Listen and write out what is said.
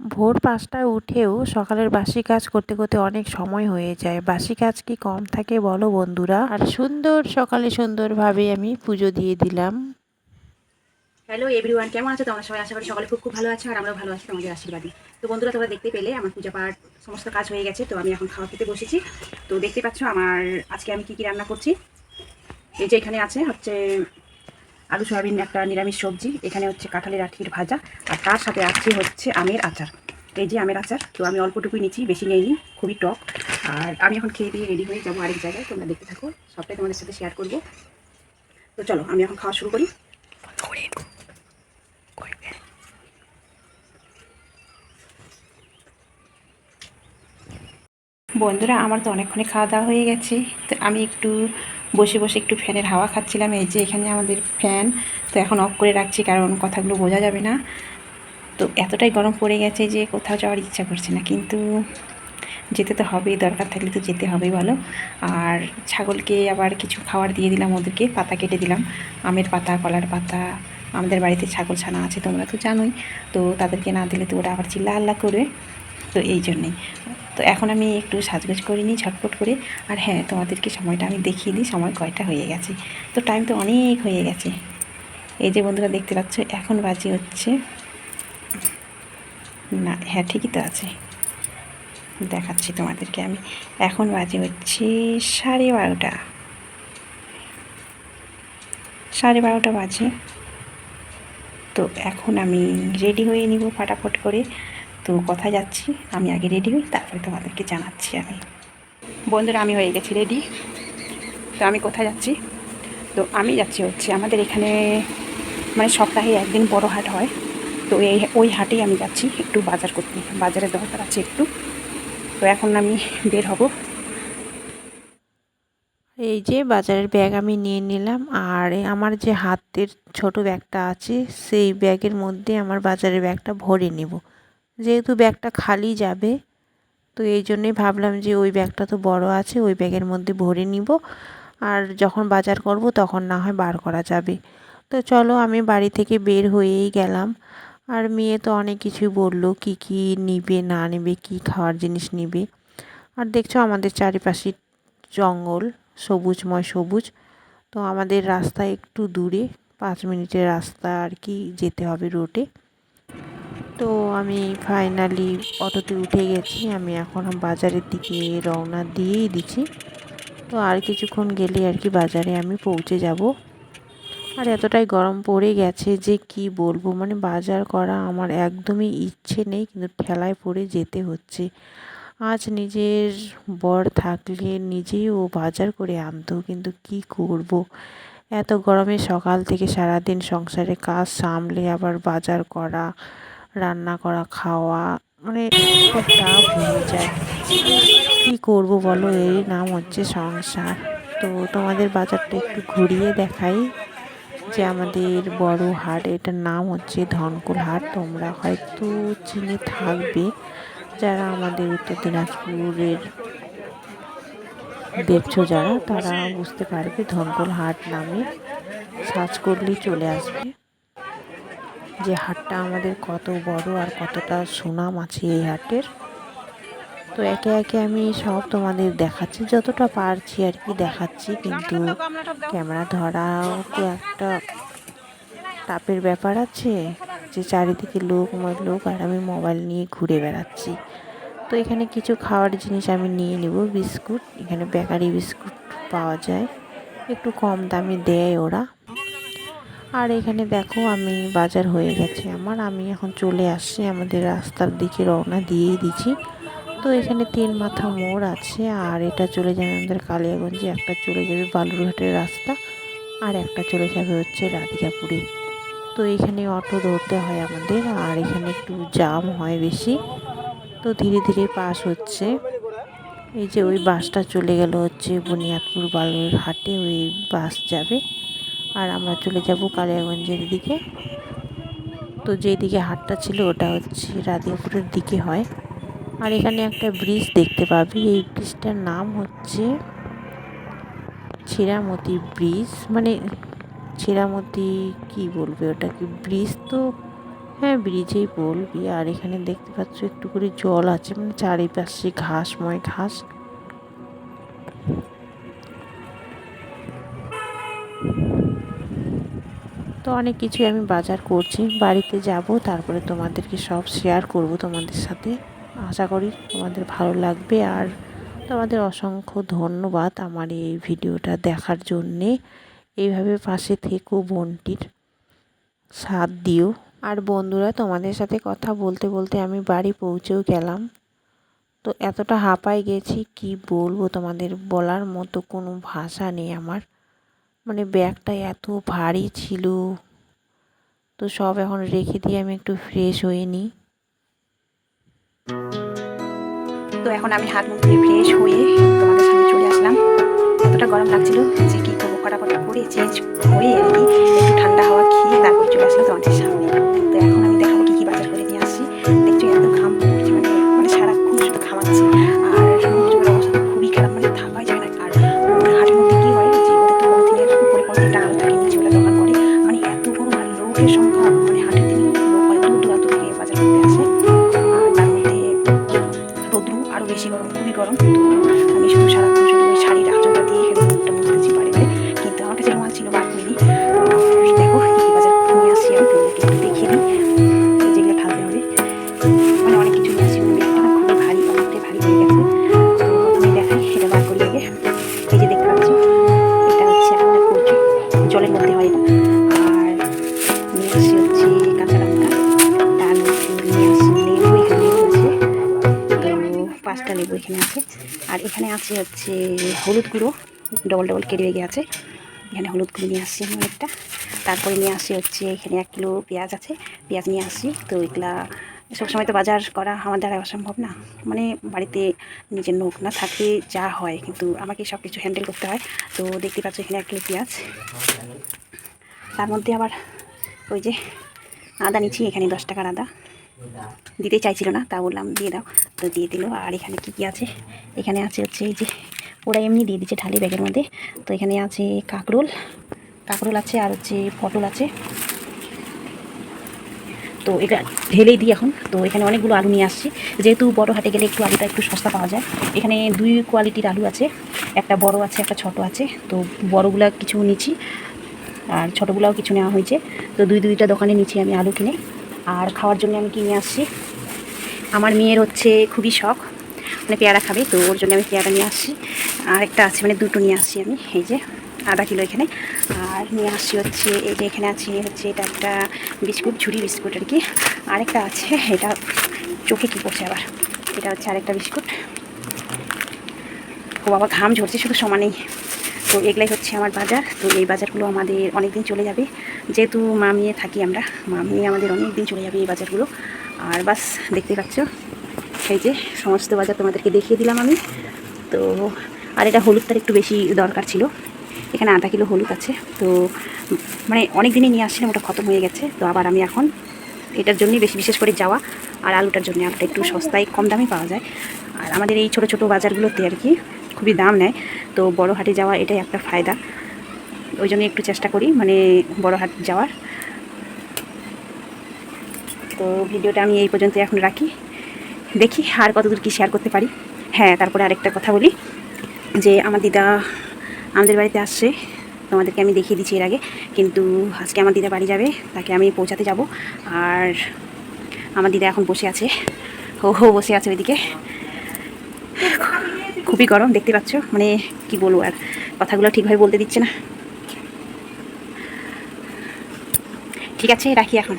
ভোর পাঁচটায় উঠেও সকালের বাসি কাজ করতে করতে অনেক সময় হয়ে যায়। বাসি কাজ কি কম থাকে বলো বন্ধুরা? আর সুন্দর সকালে সুন্দরভাবে আমি পুজো দিয়ে দিলাম। হ্যালো এভরিওয়ান কেমন আছো? তোমরা সবাই? আশা করি সকালে খুব খুব ভালো আছো আর আমরাও ভালো আছি তোমাদের আশীর্বাদী। তো বন্ধুরা তোমরা দেখতে পেলে আমার পূজা পাঠ সমস্ত কাজ হয়ে গেছে তো আমি এখন খাওয়া খেতে বসেছি। তো দেখতে পাচ্ছ আমার আজকে আমি কি কি রান্না করছি? এই যে এখানে আছে হচ্ছে আলু, সয়াবিন, একটা নিরামিষ সবজি। এখানে হচ্ছে কাঁঠালের আঠির ভাজা। আর তার সাথে আছে হচ্ছে আমের আচার। এই যে আমের আচার, তো আমি অল্পটুকুই নিচ্ছি, বেশি নেইনি, খুবই টক। আর আমি এখন খেয়ে দিয়ে রেডি হয়ে যাব আরেক জায়গায়। তোমরা দেখতে থাকো, সবটাই তোমাদের সাথে শেয়ার করব। তো চলো, আমি এখন খাওয়া শুরু করি। বন্ধুরা, আমার তো অনেকক্ষণে খাওয়া দাওয়া হয়ে গেছে। তো আমি একটু বসে বসে একটু ফ্যানের হাওয়া খাচ্ছিলাম, এই যে এখানে আমাদের ফ্যান। তো এখন অফ করে রাখছি, কারণ কথাগুলো বোঝা যাবে না। তো এতটাই গরম পড়ে গেছে যে কোথাও যাওয়ার ইচ্ছা করছে না। কিন্তু যেতে তো হবেই, দরকার থাকলে তো যেতে হবেই বলো। আর ছাগলকে আবার কিছু খাবার দিয়ে দিলাম ওদেরকে, পাতা কেটে দিলাম। আমের পাতা, কলার পাতা, আমাদের বাড়িতে ছাগল ছানা আছে, তোমরা তো জানোই। তো তাদেরকে না দিলে তো ওরা আবার চিল্লা আল্লাহ করবে। তো এই জন্যেই। তো এখন আমি একটু সাজগোজ করে নিই, ঝটপট করে। আর হ্যাঁ তোমাদেরকে সময়টা আমি দেখিয়ে দিই, সময় কয়টা হয়ে গেছে। তো টাইম তো অনেক হয়ে গেছে। এই যে বন্ধুরা দেখতে পাচ্ছ, এখন বাজে হচ্ছে না হ্যাঁ ঠিকই তো আছে। দেখাচ্ছি তোমাদেরকে আমি। এখন বাজে হচ্ছে সাড়ে বারোটা। সাড়ে বারোটা বাজে। তো এখন আমি রেডি হয়ে নিব, ফাটাফট করে। তো কোথায় যাচ্ছি। আমি আগে রেডি হই, তারপরে তোমাদেরকে জানাচ্ছি আমি। বন্ধুরা, আমি হয়ে গেছি রেডি তো আমি কোথায় যাচ্ছি? তো আমি যাচ্ছি হচ্ছে আমাদের এখানে মানে সপ্তাহে একদিন বড় হাট হয়। তো এই, ওই হাটেই আমি যাচ্ছি একটু বাজার করতে। বাজারের দরকার আছে একটু। তো এখন আমি বের হব। এই যে বাজারের ব্যাগ আমি নিয়ে নিলাম, আর আমার যে হাতের ছোট ব্যাগটা আছে, সেই ব্যাগের মধ্যে আমার বাজারের ব্যাগটা ভরে নেব। যেহেতু ব্যাগটা খালি যাবে, তো এই জন্যই ভাবলাম যে ওই ব্যাগটা তো বড় আছে, ওই ব্যাগের মধ্যে ভরে নিব। আর যখন বাজার করব তখন না হয় বার করা যাবে। তো চলো আমি বাড়ি থেকে বের হয়েই গেলাম। আর মেয়ে তো অনেক কিছুই বলল, কি কি নিবে, না নেবে, কি খাওয়ার জিনিস নিবে। আর দেখছ আমাদের চারিপাশে জঙ্গল সবুজময় সবুজ। তো আমাদের রাস্তা একটু দূরে, পাঁচ মিনিটের রাস্তা আর কি যেতে হবে রোডে। তো আমি ফাইনালি অটোতে উঠে গেছি। আমি এখন বাজারের দিকে রওনা দিয়েই দিচ্ছি। তো আর কিছুক্ষণ গেলে আর কি বাজারে আমি পৌঁছে যাব। আর এতটাই গরম পড়ে গেছে যে কি বলব মানে বাজার করা আমার একদমই ইচ্ছে নেই, কিন্তু ঠেলায় পড়ে যেতে হচ্ছে। আজ নিজের বর থাকলে নিজেই ও বাজার করে আনতো, কিন্তু কি করব। এত গরমে সকাল থেকে সারাদিন সংসারে কাজ সামলে আবার বাজার করা রান্না করা, খাওয়া মানে টাফ হয়ে যায়। কী করব বলো? এই নাম হচ্ছে সংসার। তো তোমাদের বাজারটা একটু ঘুরিয়ে দেখাই যে আমাদের বড় হাট, এটার নাম হচ্ছে ধনকুল হাট। তোমরা হয়তো চিনে থাকবে যারা আমাদের উত্তর দিনাজপুরের দেখছ যারা, তারা বুঝতে পারবে ধনকুল হাট নামে। সার্চ করলেই চলে আসবে। যে হাটটা আমাদের কত বড় আর কতটা সুনাম আছে এই হাটের। তো একে একে আমি সব তোমাদের দেখাচ্ছি, যতটা পারছি আর কি দেখাচ্ছি। কিন্তু ক্যামেরা ধরাও তো একটা তাপের ব্যাপার আছে যে চারিদিকে লোক লোক আর আমি মোবাইল নিয়ে ঘুরে বেড়াচ্ছি। তো এখানে কিছু খাওয়ার জিনিস আমি নিয়ে নেব, বিস্কুট। এখানে বেকারি বিস্কুট পাওয়া যায়। একটু কম দামে দেয় ওরা। আর এখানে দেখো আমি বাজার হয়ে গেছে আমার। আমি এখন চলে আসছি আমাদের রাস্তার দিকে রওনা দিয়েই দিচ্ছি। তো এখানে তিন মাথা মোড় আছে আর এটা চলে যাবে আমাদের কালিয়াগঞ্জে, একটা চলে যাবে বালুরঘাটের রাস্তা আর একটা চলে যাবে হচ্ছে রাধিকাপুরে। তো এখানে অটো ধরতে হয় আমাদের আর এখানে একটু জাম হয় বেশি। তো ধীরে ধীরে পাস হচ্ছে। এই যে ওই বাসটা চলে গেল হচ্ছে বুনিয়াদপুর বালুর হাটে ওই বাস যাবে। আর আমরা চলে যাব কালিয়াগঞ্জের দিকে। তো যেদিকে হাটটা ছিল, ওটা হচ্ছে রাধিকাপুরের দিকে হয়। আর এখানে একটা ব্রিজ দেখতে পাবি। এই ব্রিজটার নাম হচ্ছে ছেঁড়ামতি ব্রিজ মানে ছেঁড়ামতি কি বলবে ওটা কি ব্রিজ তো হ্যাঁ ব্রিজেই বলবি। আর এখানে দেখতে পাচ্ছ একটু করে জল আছে। মানে চারিপাশে ঘাসময় ঘাস। তো অনেক কিছুই আমি বাজার করছি। বাড়িতে যাব, তারপরে তোমাদেরকে সব শেয়ার করব তোমাদের সাথে। আশা করি তোমাদের ভালো লাগবে আর তোমাদের অসংখ্য ধন্যবাদ আমার এই ভিডিওটা দেখার জন্যে। এইভাবে পাশে থেকো বোনটির সাথ দিও। আর বন্ধুরা, তোমাদের সাথে কথা বলতে বলতে আমি বাড়ি পৌঁছেও গেলাম। তো এতটা হাঁপাই গেছি, কি বলব তোমাদের বলার মতো কোনো ভাষা নেই আমার। মানে ব্যাগটা এত ভারী ছিল। তো সব এখন রেখে দিয়ে আমি একটু ফ্রেশ হয়ে নিই তো এখন আমি হাত মুখ ধুয়ে ফ্রেশ হয়ে তোমাদের সামনে চলে আসলাম। এতটা গরম লাগছিল যে কী করব কটা করে চেঞ্জ হয়ে আর কি একটু ঠান্ডা হাওয়া খেয়ে তারপরে চলে আসলাম তোমাদের সামনে। তো এখন আর এখানে আছে হচ্ছে হলুদ গুঁড়ো ডবল ডবল কেটে রেগে আছে। এখানে হলুদ গুঁড়ো নিয়ে আসছি আমি অনেকটা। তারপরে নিয়ে আসি হচ্ছে এখানে এক কিলো পেঁয়াজ আছে, পেঁয়াজ নিয়ে আসছি তো এগুলা সবসময় তো বাজার করা আমার দ্বারা অসম্ভব না। মানে বাড়িতে নিজের লোক না থাকলে যা হয়। কিন্তু আমাকে সব কিছু হ্যান্ডেল করতে হয়। তো দেখতে পাচ্ছ এখানে এক কিলো পেঁয়াজ। তার মধ্যে আবার ওই যে আদা নিচ্ছি, এখানে দশ টাকার আদা। দিতে চাইছিল না, তা বললাম, দিয়ে দাও। তো দিয়ে দিল, আর এখানে কি কি আছে? এখানে আছে হচ্ছে এই যে, ওরা এমনি দিয়ে দিচ্ছে ঢালি ব্যাগের মধ্যে। তো এখানে আছে কাঁকরোল কাঁকরোল আছে, আর হচ্ছে পটল আছে। তো এটা ঢেলেই দিই এখন। তো এখানে অনেকগুলো আলু নিয়ে আসছি। যেহেতু বড় হাটে গেলে একটু আলুটা একটু সস্তা পাওয়া যায়। এখানে দুই কোয়ালিটির আলু আছে, একটা বড় আছে, একটা ছোট আছে। তো বড়গুলা কিছু নিচ্ছি, আর ছোটোগুলাও কিছু নেওয়া হয়েছে। তো দুই দুইটা দোকানে নিচ্ছি আমি আলু কিনে। আর খাওয়ার জন্য আমি কিনে আসছি? আমার মেয়ের হচ্ছে খুবই শখ। মানে পেয়ারা খাবে, তো ওর জন্য আমি পেয়ারা নিয়ে আসছি। আর একটা আছে মানে দুটো নিয়ে আসছি আমি, এই যে আধা কিলো এখানে। আর নিয়ে আসছি হচ্ছে, এই যে এখানে আছে হচ্ছে এটা একটা বিস্কুট ঝুড়ি বিস্কুট আর কি। আরেকটা আছে, এটা চোখে কী পড়ছে আবার? এটা হচ্ছে আরেকটা বিস্কুট। ও বাবা, ঘাম ঝরছে, শুধু সমানেই। তো এগুলাই হচ্ছে আমার বাজার। তো এই বাজারগুলো আমাদের অনেক দিন চলে যাবে। যেহেতু মামিয়ে থাকি আমরা মামিয়ে আমাদের অনেক দিন চলে যাবে এই বাজারগুলো। আর বাস, দেখতে পাচ্ছ? সেই যে সমস্ত বাজার তোমাদেরকে দেখিয়ে দিলাম আমি। তো, আর এটা হলুদটার একটু বেশি দরকার ছিল। এখানে আধা কিলো হলুদ আছে। তো মানে অনেক দিনই নিয়ে আসছিলাম, ওটা খতম হয়ে গেছে। তো আবার আমি এখন এটার জন্যই বেশি বিশেষ করে যাওয়া আর আলুটার জন্য। আলুটা একটু সস্তায় কম দামে পাওয়া যায়। আর আমাদের এই ছোট ছোট বাজারগুলোতে আর কি খুবই দাম নেয়। তো বড় হাটে যাওয়া এটাই একটা ফায়দা। ওই জন্য একটু চেষ্টা করি মানে বড় হাট যাওয়ার। তো ভিডিওটা আমি এই পর্যন্ত এখন রাখি। দেখি আর কতদূর কি শেয়ার করতে পারি। হ্যাঁ তারপরে আরেকটা কথা বলি, যে আমার দিদা আমাদের বাড়িতে আসছে, তোমাদেরকে আমি দেখিয়ে দিচ্ছি এর আগে, কিন্তু আজকে আমার দিদা বাড়ি যাবে, তাকে আমি পৌঁছাতে যাব। আর আমার দিদা এখন বসে আছে ও হো বসে আছে ওইদিকে। খুবই গরম, দেখতে পাচ্ছ? মানে কি বলব আর, কথাগুলো ঠিকভাবে বলতে দিচ্ছে না। ঠিক আছে রাখি এখন।